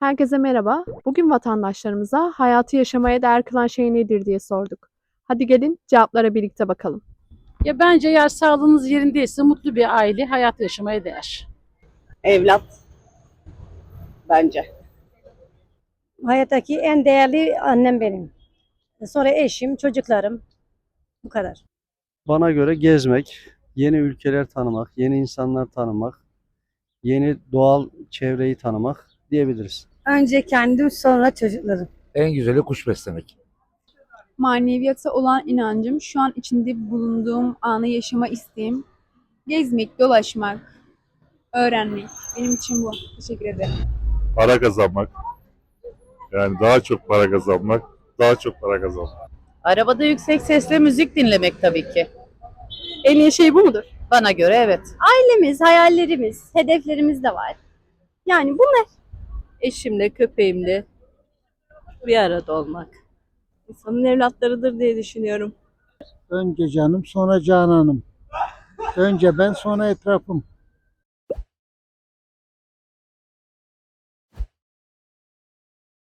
Herkese merhaba. Bugün vatandaşlarımıza hayatı yaşamaya değer kılan şey nedir diye sorduk. Hadi gelin cevaplara birlikte bakalım. Ya bence eğer sağlığınız yerindeyse mutlu bir aile hayat yaşamaya değer. Evlat. Bence. Hayattaki en değerli annem benim. Sonra eşim, çocuklarım. Bu kadar. Bana göre gezmek, yeni ülkeler tanımak, yeni insanlar tanımak, yeni doğal çevreyi tanımak diyebiliriz. Önce kendim sonra çocuklarım. En güzeli kuş beslemek. maneviyata olan inancım, şu an içinde bulunduğum anı yaşama isteğim, gezmek, dolaşmak, öğrenmek. Benim için bu. Teşekkür ederim. para kazanmak. Yani daha çok para kazanmak, daha çok para kazanmak. Arabada yüksek sesle müzik dinlemek tabii ki. En iyi şey bu mudur? Bana göre evet. ailemiz, hayallerimiz, hedeflerimiz de var. Yani bunlar Eşimle, köpeğimle bir arada olmak. insanın evlatlarıdır diye düşünüyorum. Önce canım sonra cananım. Önce ben sonra etrafım.